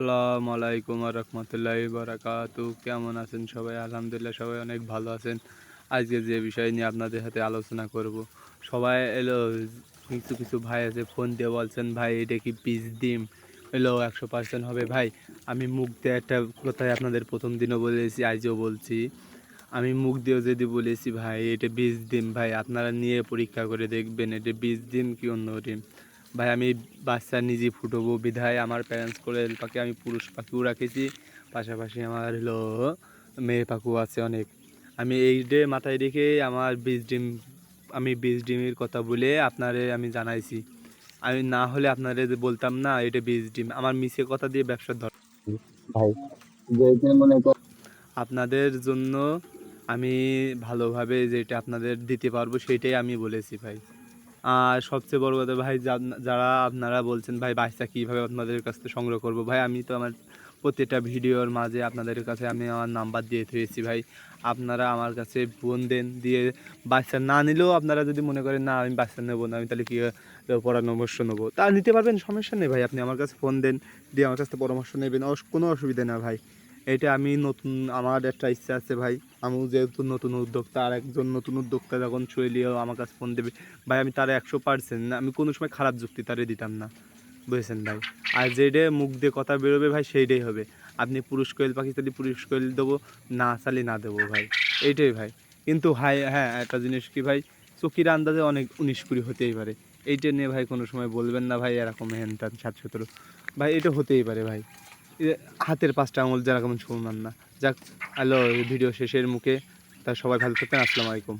আসসালামু আলাইকুম রহমতুল্লাহ বারাকাতু। কেমন আছেন সবাই? আলহামদুলিল্লাহ সবাই অনেক ভালো আছেন। আজকে যে বিষয় নিয়ে আপনাদের সাথে আলোচনা করব, সবাই এলো, কিছু কিছু ভাই আছে, ফোন দিয়ে বলছেন, ভাই, এটা কি পিস ডিম? এলো, একশো পার্সেন্ট হবে, ভাই। আমি মুখ দিয়ে একটা কথাই আপনাদের প্রথম দিনও বলেছি, আজও বলছি। আমি মুখ দিয়েও যদি বলেছি, ভাই, এটা বীজ ডিম, ভাই, আপনারা নিয়ে পরীক্ষা করে দেখবেন, এটা বীজ ডিম কি অন্য ডিম? ভাই আমি বাচ্চা নিজে ফুটবো বিধায় আমার প্যারেন্টস করে পাখি আমি পুরুষ পাখিও রাখেছি। পাশাপাশি আমার হলো মেয়ে পাখিও আছে অনেক। আমি এই ডে মাথায় রেখে আমার বীজ ডিম আমি বীজ ডিমের কথা বলে আপনারে আমি জানাইছি। আমি না হলে আপনারে বলতাম না এটা বীজ ডিম। আমার মিশে কথা দিয়ে ব্যবসা ধর। ভাই মনে আপনাদের জন্য আমি ভালোভাবে যেটা আপনাদের দিতে পারব সেটাই আমি বলেছি ভাই। আর সবচেয়ে বড় কথা ভাই যারা আপনারা বলছেন, ভাই, বাচ্চা কীভাবে আপনাদের কাছ থেকে সংগ্রহ করব? ভাই, আমি তো আমার প্রত্যেকটা ভিডিওর মাঝে আপনাদের কাছে আমি আমার নাম্বার দিয়ে থুয়েছি ভাই। আপনারা আমার কাছে ফোন দেন, দিয়ে বাচ্চা না নিলেও আপনারা যদি মনে করেন, না, আমি বাচ্চা নেব না, আমি তাহলে কী পরামর্শ নেব? তা নিতে পারবেন, সমস্যা নেই ভাই, আপনি আমার কাছে ফোন দেন, দিয়ে আমার কাছ থেকে পরামর্শ নেবেন কোনো অসুবিধা না ভাই। এটা আমি নতুন, আমার একটা ইচ্ছা আছে ভাই। আমিও যেহেতু নতুন উদ্যোক্তা, আর একজন নতুন উদ্যোক্তা যখন চলিও আমার কাছে ফোন দেবে, ভাই আমি তার একশো পার্সেন্ট আমি কোনো সময় খারাপ যুক্তি তারে দিতাম না। বুঝেছেন ভাই? আর যেটা মুখ দিয়ে কথা বেরোবে ভাই সেইটাই হবে। আপনি পুরুষ কোয়েল পাখি পুরুষ কোয়েল দেবো, না চালি না দেবো ভাই। এইটাই ভাই। কিন্তু হাই হ্যাঁ একটা জিনিস কি ভাই চকির আন্দাজে অনেক উনিশ কুড়ি হতেই পারে। এইটা নিয়ে ভাই কোনো সময় বলবেন না ভাই, এরকম হেন তেন সাত সতেরো ভাই, এটা হতেই পারে ভাই। হাতের পাঁচটা আঙুল যারা যেরকম সমান না। যাক হ্যালো ভিডিও শেষের মুখে। তা সবাই ভালো থাকবেন, আসসালামু আলাইকুম।